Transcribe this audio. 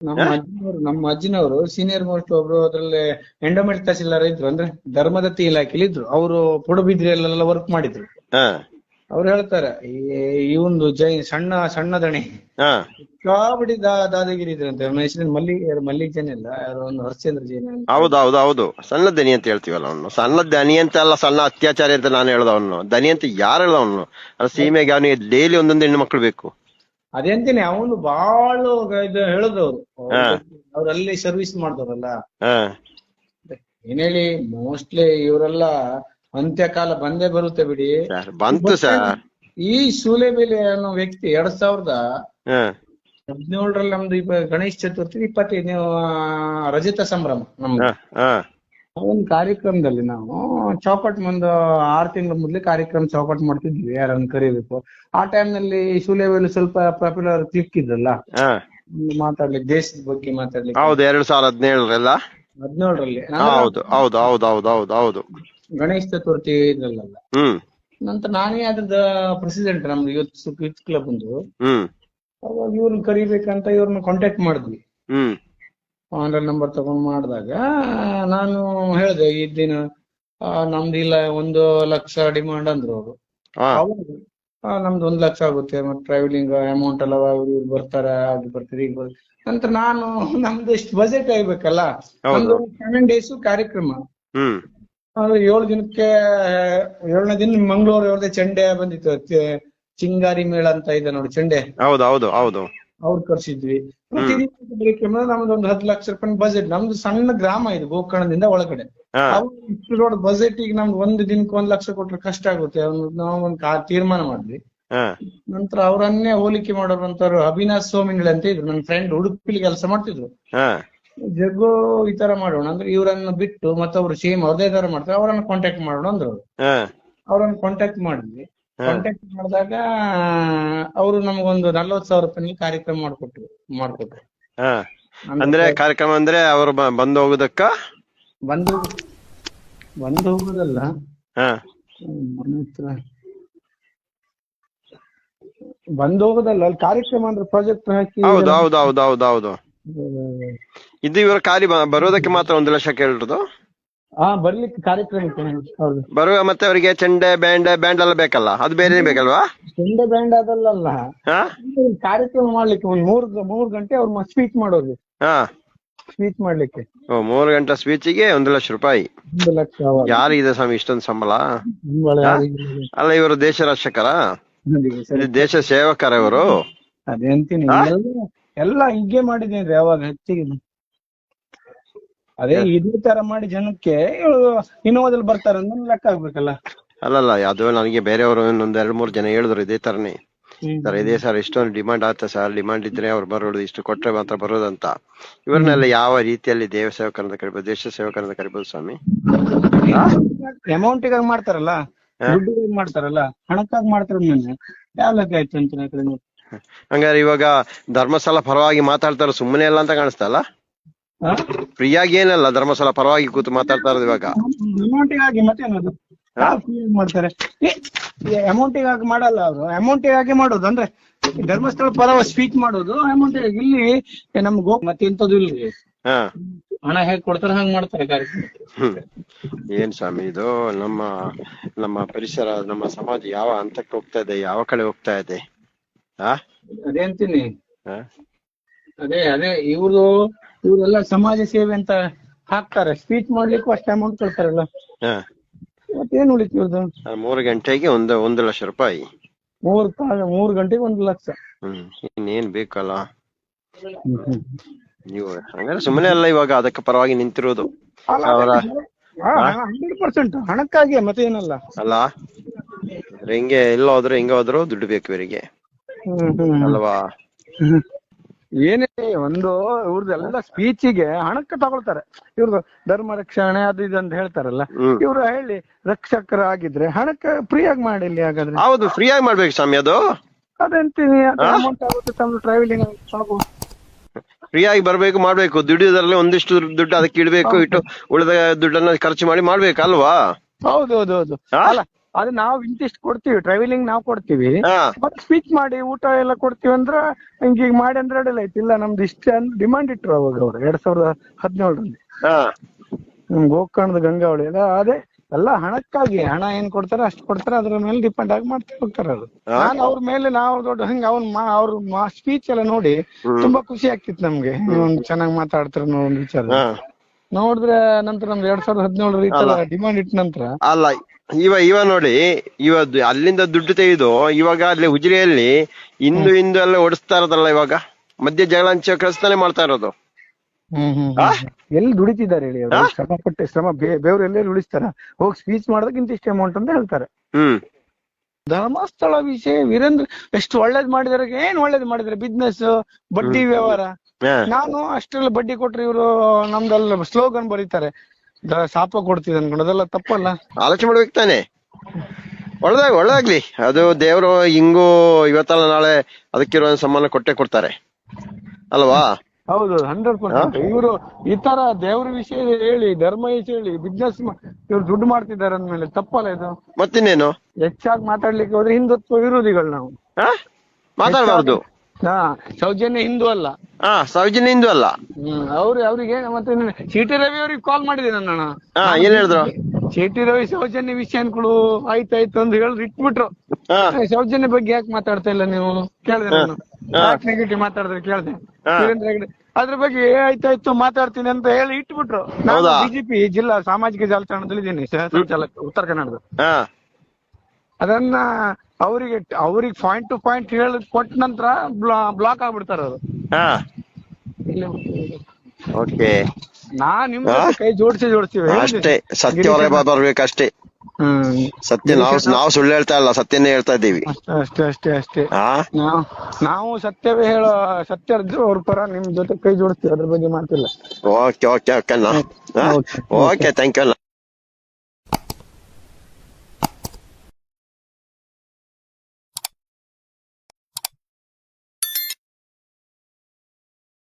ನಮ್ಮ ಅಜ್ಜಿನವರು ನಮ್ಮ ಅಜ್ಜಿನವರು senior most ಒಬ್ರು ಅದ್ರಲ್ಲಿ ಎಂಡೋಮೆಂಟ್ ತಹಸೀಲ್ದಾರ್ ಇದ್ರು ಅಂದ್ರೆ ಧರ್ಮದತ್ತಿ ಇಲಾಖೆಲಿ ಇದ್ರು. ಅವರು ಪಡುಬಿದ್ರಿಯಲ್ಲೆಲ್ಲ ವರ್ಕ್ ಮಾಡಿದ್ರು. ಹಾ. ಅವ್ರು ಹೇಳ್ತಾರೆ ಈ ಒಂದು ಜೈ ಸಣ್ಣ ಸಣ್ಣ ದಣಿ. ದಾ ದಾದಾಗಿರಿ ಇದ್ರಂತೆ ಮಲ್ಲಿ ಯಾರ ಮಲ್ಲಿಗ್ ಜನ ಇಲ್ಲ ಯಾರು ಒಂದು ಹರಿಶ್ಚಂದ್ರ ಜೈನ. ಹೌದು ಹೌದು ಹೌದು. ಸಣ್ಣ ದನಿ ಅಂತ ಹೇಳ್ತೀವಲ್ಲ ಅವನು. ಸಣ್ಣ ದನಿ ಅಂತ ಅಲ್ಲ ಸಣ್ಣ ಅತ್ಯಾಚಾರಿ ಅಂತ ನಾನು ಹೇಳ್ದ ಅವನು ದನಿ ಅಂತ ಯಾರು ಹೇಳ್ದ ಅವನು ಸೀಮೆಗೆ ಅವನಿಗೆ ಡೈಲಿ ಒಂದೊಂದು ಹೆಣ್ಣು ಮಕ್ಕಳು ಬೇಕು. ಅದೇಂತೀನಿ ಅವನು ಬಾಳ ಇದು ಹೇಳುದವ್ರು. ಅವ್ರಲ್ಲಿ ಅವ್ರು ಅಲ್ಲಿ ಸರ್ವಿಸ್ ಮಾಡ್ತಾರಲ್ಲ ಏನ್ ಹೇಳಿ ಮೋಸ್ಟ್ಲಿ ಇವರೆಲ್ಲ ಅಂತ್ಯಕಾಲ ಬಂದೇ ಬರುತ್ತೆ ಬಿಡಿ. ಬಂತು ಸರ್. ಈ ಸೂಲೆಬೆಲೆ ಅನ್ನೋ ವ್ಯಕ್ತಿ ಎರಡ್ ಸಾವಿರದ ಹದಿನೇಳರಲ್ಲಿ ನಮ್ದು ಇಪ್ಪ- ಗಣೇಶ ಚತುರ್ಥಿ ಇಪ್ಪತ್ತೈದನೇ ರಜತ ಸಂಭ್ರಮ ನಮ್ದು. ಒಂದು ಕಾರ್ಯಕ್ರಮದಲ್ಲಿ ನಾವು ಚೌಕಟ್ ಮುಂದೆ ಆರ್ ತಿಂಗಳ ಮೊದ್ಲು ಕಾರ್ಯಕ್ರಮ ಚೌಕಟ್ ಮಾಡ್ತಿದ್ವಿ ಯಾರನ್ನ ಕರಿಬೇಕು. ಆ time ನಲ್ಲಿ ಸ್ವಲ್ಪ ಪಾಪ್ಯುಲರ್ ಕ್ಲಿಕ್ ಇದ್ರಲ್ಲ? ಹಾ. ಮಾತಾಡ್ಲಿಕ್ಕೆ ದೇಶದ ಬಗ್ಗೆ ಮಾತಾಡ್ಲಿಕ್ಕೆ. ಹೌದು ಎರಡ್ ಸಾವಿರದ ಹದಿನೇಳರಲ್ಲ? ಹದಿನೇಳರಲ್ಲಿ. ಹೌದು ಹೌದು ಹೌದು ಹೌದು ಹೌದು ಹೌದು. ಗಣೇಶ ಚತುರ್ಥಿ ಇದ್ರಲ್ಲ ಹ್ಮ್. ನಂತರ ನಾನೇ ಅದ್ರದ್ದು ಪ್ರೆಸಿಡೆಂಟ್ ನಮ್ದು ಯೂತ್ ಯೂತ್ ಕ್ಲಬ್ ಒಂದು. ಹ್ಮ್. ಅವಾಗ ಇವ್ರನ್ನ ಕರಿಬೇಕಂತ ಇವ್ರನ್ನ ಕಾಂಟ್ಯಾಕ್ಟ್ ಮಾಡಿದ್ವಿ. ಹ್ಮ್. ಆನ್ಲೈನ್ ನಂಬರ್ ತಗೊಂಡ್ ಮಾಡಿದಾಗ ನಾನು ಹೇಳ್ದೆ ಈ ದಿನ ನಮ್ದು ಇಲ್ಲ ಒಂದು ಲಕ್ಷ ಡಿಮಾಂಡ್ ಅಂದ್ರು ಅವರು. ಹೌದು ನಮ್ದು ಒಂದ್ ಲಕ್ಷ ಆಗುತ್ತೆ ಮತ್ತೆ ಟ್ರಾವೆಲಿಂಗ್ ಅಮೌಂಟ್ ಎಲ್ಲ ಅವ್ರು ಇವ್ರು ಬರ್ತಾರ ಅದು ಬರ್ತಾರೆ ಈಗ ಬರ್ತಾರೆ. ನಂತರ ನಾನು ನಮ್ದು ಇಷ್ಟು ಬಜೆಟ್ ಆಗ್ಬೇಕಲ್ಲ? ಒಂದು ನಮ್ದು ಸೆವೆನ್ ಡೇಸ್ ಕಾರ್ಯಕ್ರಮ. ಹ್ಮ್. ಅಂದ್ರೆ ಏಳು ದಿನಕ್ಕೆ ಏಳನೇ ದಿನ ಮಂಗಳೂರು ಅವ್ರದ್ದು ಚೆಂಡೆ ಬಂದಿತ್ತು ಚೆ- ಚಿಂಗಾರಿ ಮೇಳ ಅಂತ ಇದೆ ನೋಡಿ ಚೆಂಡೆ. ಹೌದು ಹೌದು ಹೌದು. ಅವ್ರು ಕರ್ಸಿದ್ವಿ. ನಮ್ದು ಒಂದು ಹತ್ತು ಲಕ್ಷ ರೂಪಾಯಿ ಬಜೆಟ್ ನಮ್ದು ಸಣ್ಣ ಗ್ರಾಮ ಇದು ಗೋಕರ್ಣದಿಂದ ಒಳಗಡೆ. ಇಷ್ಟು ದೊಡ್ಡ ಬಜೆಟ್ ಈಗ ನಮ್ದು ಒಂದು ದಿನಕ್ಕೆ ಒಂದ್ ಲಕ್ಷ ಕೊಟ್ರೆ ಕಷ್ಟ ಆಗುತ್ತೆ. ನಾವು ಒಂದು ತೀರ್ಮಾನ ಮಾಡಿದ್ವಿ. ನಂತರ ಅವರನ್ನೇ ಹೋಲಿಕೆ ಮಾಡೋರಂತವ್ರು ಅವಿನಾಶ್ ಸೋಮಿಂಗ್ಳೆ ಅಂತ ಇದ್ರು. ನನ್ನ ಫ್ರೆಂಡ್ ಉಡುಪಿಲಿ ಕೆಲಸ ಮಾಡ್ತಿದ್ರು. ಜಗ್ಗು ಈ ತರ ಮಾಡೋಣ ಅಂದ್ರೆ ಇವರನ್ನ ಬಿಟ್ಟು ಮತ್ತೊಬ್ರು ಸೇಮ್ ಅದೇ ತರ ಮಾಡ್ತಾರೆ. ಅವರನ್ನ ಕಾಂಟ್ಯಾಕ್ಟ್ ಮಾಡೋಣ ಅಂದ್ರು ಅವ್ರನ್ನ ಕಾಂಟ್ಯಾಕ್ಟ್ ಮಾಡಿದ್ವಿ. ಕಾಂಟ್ಯಾಕ್ಟ್ ಮಾಡಿದಾಗ ಅವರು ನಮಗೊಂದು ನಲ್ವತ್ ಸಾವಿರ ರೂಪಾಯಿ ಕಾರ್ಯಕ್ರಮ ಮಾಡ್ಕೊಟ್ರು ಮಾಡ್ಕೊಟ್ರು. ಹಾ. ಅಂದ್ರೆ ಕಾರ್ಯಕ್ರಮ ಅಂದ್ರೆ ಅವ್ರು ಬಂದು ಹೋಗುದಕ್ಕ? ಬಂದು ಬಂದು ಹೋಗುದಲ್ಲ. ಹಾ. ಬಂದು ಹೋಗುದಲ್ಲ ಅಲ್ಲಿ ಕಾರ್ಯಕ್ರಮ ಅಂದ್ರೆ ಪ್ರಾಜೆಕ್ಟ್ ಹಾಕಿ ಹೌದು ಹೌದು ಹೌದು ಹೌದು ಹೌದು. ಇದು ಇವರು ಖಾಲಿ ಬರೋದಕ್ಕೆ ಮಾತ್ರ ಒಂದು ಲಕ್ಷ ಕೇಳಿರೋದು? ಹಾ ಬರ್ಲಿಕ್ಕೆ ಕಾರ್ಯಕ್ರಮಕ್ಕೆ ಹೌದು. ಬರುವ ಮತ್ತೆ ಅವರಿಗೆ ಚೆಂಡೆ ಬ್ಯಾಂಡ್ ಬ್ಯಾಂಡ್ ಎಲ್ಲ ಬೇಕಲ್ಲ? ಅದು ಬೇರೆ ಬೇಕಲ್ವಾ? ಚೆಂಡೆ ಬ್ಯಾಂಡ್ ಅದಲ್ಲ ಹಾ? ಕಾರ್ಯಕ್ರಮ ಮಾಡ್ಲಿಕ್ಕೆ ಒಂದ್ ಮೂರ್ ಮೂರ್ ಗಂಟೆ ಅವ್ರ ಸ್ಪೀಚ್ ಮಾಡೋದು. ಹಾ. ಸ್ಪೀಚ್ ಮಾಡ್ಲಿಕ್ಕೆ. ಓ ಮೂರು ಗಂಟೆ ಸ್ಪೀಚಿಗೆ ಒಂದ್ ಲಕ್ಷ ರೂಪಾಯಿ. ಒಂದು ಲಕ್ಷ ಅವಾಗ. ಯಾರಿಗಿದೆ ಸ್ವಾಮಿ ಇಷ್ಟೊಂದು ಸಂಬಳ? ಅಲ್ಲ ಇವರು ದೇಶ ರಕ್ಷಕರ? ಸರಿ. ದೇಶ ಸೇವಕರ ಇವರು? ಅದೇ ಅಂತೀನಿ. ಎಲ್ಲ ಎಲ್ಲ ಹೀಗೆ ಮಾಡಿದ್ದೇನೆ ಅವಾಗ ಹೆಚ್ಚಿಗೆ. ಅದೇ ಇದೇ ತರ ಮಾಡಿ ಜನಕ್ಕೆ ಇವ್ರು ಇನ್ನೋದಲ್ಲಿ ಬರ್ತಾರೆ ಅಂದ್ರೆ ಲೆಕ್ಕ ಆಗ್ಬೇಕಲ್ಲ ಅಲ್ಲಲ್ಲ ಅದು ನನಗೆ ಬೇರೆಯವರು ಒಂದ್ ಎರಡ್ ಮೂರ್ ಜನ ಹೇಳಿದ್ರು ಇದೇ ತರನೇ. ಸರ್ ಇದೇ ಸರ್ ಇಷ್ಟೊಂದು ಡಿಮಾಂಡ್ ಆಗ್ತಾ ಸರ್? ಡಿಮಾಂಡ್ ಇದ್ರೆ ಅವ್ರು ಬರೋದು ಇಷ್ಟು ಕೊಟ್ರೆ ಮಾತ್ರ ಬರೋದಂತ. ಇವ್ರನ್ನೆಲ್ಲ ಯಾವ ರೀತಿಯಲ್ಲಿ ದೇವ ಸೇವಕರಂತ ಕರಿಬೋದು ದೇಶ ಸೇವಕರಂತ ಕರಿಬೋದು ಸ್ವಾಮಿ? ಅಮೌಂಟಿಗಾಗಿ ಮಾಡ್ತಾರಲ್ಲ? ದುಡ್ಡಿಗಾಗಿ ಮಾಡ್ತಾರಲ್ಲ? ಹಣಕ್ಕಾಗಿ ಮಾಡ್ತಾರ ಯಾವ ಲೆಕ್ಕ ಆಯ್ತು ಅಂತ. ಹಂಗಾರೆ ಇವಾಗ ಧರ್ಮಸ್ಥಳ ಪರವಾಗಿ ಮಾತಾಡ್ತಾರ ಸುಮ್ಮನೆ ಅಲ್ಲ ಅಂತ ಕಾಣಿಸ್ತಲ್ಲ ಹಾ? ಆಗಿ ಏನಲ್ಲ ಧರ್ಮಸ್ಥಳ ಪರವಾಗಿ ಕೂತು ಮಾತಾಡ್ತಾ ಇರೋದು ಇವಾಗ. ಅಮೌಂಟಿಗಾಗಿ ಮತ್ತೇನದು? ಮಾಡ್ತಾರೆ? ಅಮೌಂಟಿಗಾಗಿ ಮಾಡಲ್ಲ ಅವರು. ಅಮೌಂಟಿಗಾಗಿ ಮಾಡೋದು ಅಂದ್ರೆ ಧರ್ಮಸ್ಥಳ ಪರವಾಗಿ ಸ್ಪೀಚ್ ಮಾಡೋದು ಅಮೌಂಟ್ ಇಲ್ಲಿ ನಮ್ಗೆ ಹೋಗಿ ಮತ್ತೆ ಇಂಥದ್ದು ಇಲ್ಲಿ. ಹಾ. ಹಣ ಹೇಗ್ ಕೊಡ್ತಾರೆ ಹಂಗ್ ಮಾಡ್ತಾರೆ ಕಾರ್ಯಕ್ರಮ. ಏನ್ ಸ್ವಾಮಿ ಇದು? ನಮ್ಮ ನಮ್ಮ ಪರಿಸರ ನಮ್ಮ ಸಮಾಜ ಯಾವ ಹಂತಕ್ಕೆ ಹೋಗ್ತಾ ಇದೆ ಯಾವ ಕಡೆ ಹೋಗ್ತಾ ಇದೆ? ಆ ಅದೇ ಅಂತೀನಿ? ಅದೇ ಅದೇ ಇವ್ರು ಇವ್ರೆಲ್ಲ ಸಮಾಜ ಸೇವೆ ಅಂತ ಹಾಕ್ತಾರೆ. ಸ್ಪೀಚ್ ಮಾಡ್ಲಿಕ್ಕೂ ಅಷ್ಟು ಅಮೌಂಟ್ ಕೊಡ್ತಾರಲ್ಲ. ಹಾ. ಮತ್ತೇನ್ ಉಳಿತು ಇವ್ರದ್ದು ಮೂರು ಗಂಟೆಗೆ ಒಂದು ಒಂದು ಲಕ್ಷ ರೂಪಾಯಿ. ಮೂರ್ ತಾ- ಮೂರ್ ಗಂಟೆಗೆ ಒಂದು ಲಕ್ಷ. ಹ್ಮ್. ಇನ್ನೇನ್ ಬೇಕಲ್ಲ? ನೀವು ಹಂಗಾರೆ ಸುಮ್ಮನೆ ಅಲ್ಲ ಇವಾಗ ಅದಕ್ಕೆ ಪರವಾಗಿ ನಿಂತಿರೋದು. ಅವರ ಹಂಡ್ರೆಡ್ ಪರ್ಸೆಂಟ್ ಹಣಕ್ಕಾಗಿ ಮತ್ತೆ ಏನಲ್ಲ. ಅಲ್ಲ? ಹಿಂಗೆ ಎಲ್ಲ ಹೋದ್ರು ಹೆಂಗೆ ಹೋದ್ರು ದುಡ್ಡು ಬೇಕು ಇವರಿಗೆ. ಅಲ್ವಾ. ಏನೇ ಒಂದು ಇವ್ರದೆಲ್ಲ ಸ್ಪೀಚಿಗೆ ಹಣಕ್ಕೆ ತಗೊಳ್ತಾರೆ. ಇವ್ರದ್ದು ಧರ್ಮ ರಕ್ಷಣೆ ಅದು ಇದು ಅಂತ ಹೇಳ್ತಾರಲ್ಲ. ಇವ್ರು ಹೇಳಿ ರಕ್ಷಕರಾಗಿದ್ರೆ ಹಣಕ್ಕೆ ಫ್ರೀಯಾಗಿ ಮಾಡಿಲ್ಲಿ ಹಾಗಾದ್ರೆ. ಹೌದು ಫ್ರೀಯಾಗಿ ಮಾಡ್ಬೇಕು ಸ್ವಾಮಿ ಅದು. ಅದಂತೀನಿ ಅಮೌಂಟ್ ಆಗುತ್ತೆ ತಮ್ಮ ಟ್ರಾವೆಲಿಂಗ್ ಸಾಕು. ಫ್ರೀಯಾಗಿ ಬರ್ಬೇಕು ಮಾಡ್ಬೇಕು. ದುಡಿಯೋದ್ರಲ್ಲಿ ಒಂದಿಷ್ಟು ದುಡ್ಡು ಅದಕ್ಕೆ ಇಡ್ಬೇಕು ಇಟ್ಟು ಉಳಿದ ದುಡ್ಡನ್ನ ಖರ್ಚು ಮಾಡಿ ಮಾಡ್ಬೇಕಲ್ವಾ? ಹೌದು ಹೌದು ಹೌದು. ಹಾ? ಅಲ್ಲ ಅದು ನಾವು ಇಂತಿಷ್ಟು ಕೊಡ್ತೀವಿ ಟ್ರಾವೆಲಿಂಗ್ ನಾವು ಕೊಡ್ತೀವಿ. ಹಾ. ಮತ್ತೆ ಸ್ಪೀಚ್ ಮಾಡಿ ಊಟ ಎಲ್ಲ ಕೊಡ್ತೀವಿ ಅಂದ್ರ ಹಿಂಗ ಮಾಡಿ ಅಂದ್ರೆ ಅಡ್ಡಿಲ್ಲ ಆಯ್ತು. ಇಲ್ಲ ನಮ್ದು ಇಷ್ಟೇ ಡಿಮಾಂಡ್ ಇಟ್ರು ಅವಾಗ ಅವ್ರು ಎರಡ್ ಸಾವಿರದ ಹದಿನೇಳರಲ್ಲಿ. ಹಾ. ಹ್ಮ್ ಗೋಕರ್ಣದ ಗಂಗಾವಳಿ ಎಲ್ಲ ಅದೇ ಎಲ್ಲ ಹಣಕ್ಕಾಗಿ ಹಣ ಏನ್ ಕೊಡ್ತಾರೆ ಅಷ್ಟು ಕೊಡ್ತಾರೆ ಅದ್ರ ಮೇಲೆ ಡಿಪೆಂಡ್ ಆಗಿ ಮಾಡ್ತಾ ಹೋಗ್ತಾರೆ ಅದು ಹಾ. ನಾನು ಅವ್ರ ಮೇಲೆ ನಾವು ದೊಡ್ಡ ಹಂಗ ಅವ್ನ್ ಮಾ- ಅವ್ರ ಸ್ಪೀಚ್ ಎಲ್ಲ ನೋಡಿ ತುಂಬಾ ಖುಷಿ ಆಗ್ತಿತ್ತು ನಮ್ಗೆ. ಒಂದು ಚೆನ್ನಾಗಿ ಮಾತಾಡ್ತಾರೆ ಅನ್ನೋ ಒಂದು ವಿಚಾರ. ಹಾ. ನೋಡಿದ್ರೆ ನಂತರ ನಮ್ದು ಎರಡ್ ಸಾವಿರದ ಹದಿನೇಳರ ಡಿಮಾಂಡ್ ಇಟ್ಟ ನಂತರ? ಅಲ್ಲ ಇವ ಇವ ನೋಡಿ ಇವ ಅಲ್ಲಿಂದ ದುಡ್ಡು ತೆಗೆದು ಇವಾಗ ಅಲ್ಲಿ ಉಜಿರೆಯಲ್ಲಿ ಇಂದು ಇಂದು ಎಲ್ಲ ಓಡಿಸ್ತಾ ಇರೋದಲ್ಲ ಇವಾಗ? ಮಧ್ಯ ಜಗಳಂಚ ಕಳಿಸ್ತಾನೆ ಮಾಡ್ತಾ ಇರೋದು. ಎಲ್ಲಿ ದುಡಿತಿದ್ದಾರೆ ಹೇಳಿ ಅವರು? ಶ್ರಮ ಪಟ್ಟೆ ಶ್ರಮ ಬೇವ್ರು ಎಲ್ಲೆಲ್ಲಿ ಉಳಿಸ್ತಾರ? ಹೋಗಿ ಸ್ಪೀಚ್ ಮಾಡೋದಕ್ಕಿಂತ ಇಷ್ಟು ಅಮೌಂಟ್ ಅಂತ ಹೇಳ್ತಾರೆ. ಹ್ಮ್. ಧರ್ಮಸ್ಥಳ ವಿಷಯ ವೀರೇಂದ್ರ ಎಷ್ಟು ಒಳ್ಳೇದ್ ಮಾಡಿದಾರೆ ಏನ್ ಒಳ್ಳೇದ್ ಮಾಡಿದಾರೆ ಬಿಸ್ನೆಸ್ ಬಡ್ಡಿ ವ್ಯವಹಾರ. ನಾನು ಅಷ್ಟೆಲ್ಲ ಬಡ್ಡಿ ಕೊಟ್ರೆ ಇವರು ನಮ್ದೆಲ್ಲ ಸ್ಲೋಗನ್ ಬರೀತಾರೆ. ದ- ಶಾಪ ಕೊಡ್ತಿದ್ ಅನ್ಕೊಂಡು ಅದೆಲ್ಲ ತಪ್ಪಲ್ಲ. ಆಲೋಚನೆ ಮಾಡ್ಬೇಕು ತಾನೆ. ಒಳ್ಳೆದಾಗ ಒಳ್ಳೇದಾಗ್ಲಿ. ಅದು ದೇವರು ಹಿಂಗೂ ಇವತ್ತಲ್ಲ ನಾಳೆ ಅದಕ್ಕಿರೋ ಸಮ್ಮಾನ ಕೊಟ್ಟೆ ಕೊಡ್ತಾರೆ. ಅಲ್ವಾ? ಹೌದು ಹಂಡ್ರೆಡ್ ಪರ್ಸೆಂಟ್ ಇವರು ಈ ತರ ದೇವ್ರ ವಿಷಯ ಹೇಳಿ ಧರ್ಮ ವಿಷಯ ಹೇಳಿ ಬಿಸ್ನೆಸ್ ಇವ್ರು ದುಡ್ಡು ಮಾಡ್ತಿದ್ದಾರೆ ಅಂದ್ಮೇಲೆ ತಪ್ಪಲ್ಲ ಇದು. ಮತ್ತಿನ್ನೇನು? ಹೆಚ್ಚಾಗಿ ಮಾತಾಡ್ಲಿಕ್ಕೆ ಹೋದ್ರೆ ಹಿಂದುತ್ವ ವಿರೋಧಿಗಳು ನಾವು. ಹಾ? ಮಾತಾಡಬಾರ್ದು. ಹಾ ಸೌಜನ್ಯ ಹಿಂದೂ ಅಲ್ಲ. ಹಾ ಸೌಜನ್ಯ ಹಿಂದೂ ಅಲ್ಲ. ಹ್ಮ್ ಅವ್ರು ಅವ್ರಿಗೆ ಮತ್ತೆ ಸಿಟಿ ರವಿ ಅವ್ರಿಗೆ ಕಾಲ್ ಮಾಡಿದೆ ನನ್ನ ಹಾ ಏನ್ ಹೇಳಿದ್ರು? ಸಿಟಿ ರವಿ ಸೌಜನ್ಯ ವಿಷಯ ಅನ್ಕೊಳು ಆಯ್ತಾಯ್ತು ಅಂತ ಹೇಳಿದ್ರು ಇಟ್ಬಿಟ್ರು. ಹಾ. ಏ, ಸೌಜನ್ಯ ಬಗ್ಗೆ ಯಾಕೆ ಮಾತಾಡ್ತಾ ಇಲ್ಲ ನೀವು? ಕೇಳಿದೆ ನಾನು. ನೆಗೆಟಿವ್ ಮಾತಾಡಿದ್ರೆ ಕೇಳಿದೆ? ವೀರೇಂದ್ರ ಹೆಗ್ಡೆ ಅದ್ರ ಬಗ್ಗೆ ಏ, ಆಯ್ತಾಯ್ತು ಮಾತಾಡ್ತೀನಿ ಅಂತ ಹೇಳಿ ಇಟ್ಬಿಟ್ರು. ನಾನು ಹೌದಾ? ಬಿಜೆಪಿ ಜಿಲ್ಲಾ ಸಾಮಾಜಿಕ ಜಾಲತಾಣದಲ್ಲಿ ಇದ್ದೀನಿ ಸಹ ಸಂಚಾಲಕ ಉತ್ತರ ಕನ್ನಡದ. ಹಾ. ಅದನ್ನ ಅವರಿಗೆ ಅವ್ರಿಗೆ ಪಾಯಿಂಟ್ ಟು ಪಾಯಿಂಟ್ ಹೇಳಿ ಕೊಟ್ಟ ನಂತರ ಬ್ಲಾಕ್ ಆಗ್ಬಿಡ್ತಾರ ಅವರು. ಹಾ. ಓಕೆ ನಾ ನಿಮ್ ಜೊತೆ ಕೈ ಜೋಡಿಸಿ ಜೋಡಿಸ್ತೀವಿ ಅಷ್ಟೇ ಬರ್ಬೇಕಷ್ಟೇ ಹ್ಮ್ ಸತ್ಯ ನಾವು ನಾವು ಸುಳ್ಳು ಹೇಳ್ತಾ ಇಲ್ಲ ಸತ್ಯನೇ ಹೇಳ್ತಾ ಇದ್ದೀವಿ. ಅಷ್ಟೇ ಅಷ್ಟೇ ಅಷ್ಟೇ ನಾವು ನಾವು ಸತ್ಯವೇ ಹೇಳೋ ಸತ್ಯ ಅವ್ರ ಪರ ನಿಮ್ ಜೊತೆ ಕೈ ಜೋಡಿಸ್ತೀವಿ ಅದ್ರ ಬಗ್ಗೆ ಮಾತಿಲ್ಲ. Okay okay okay okay thank you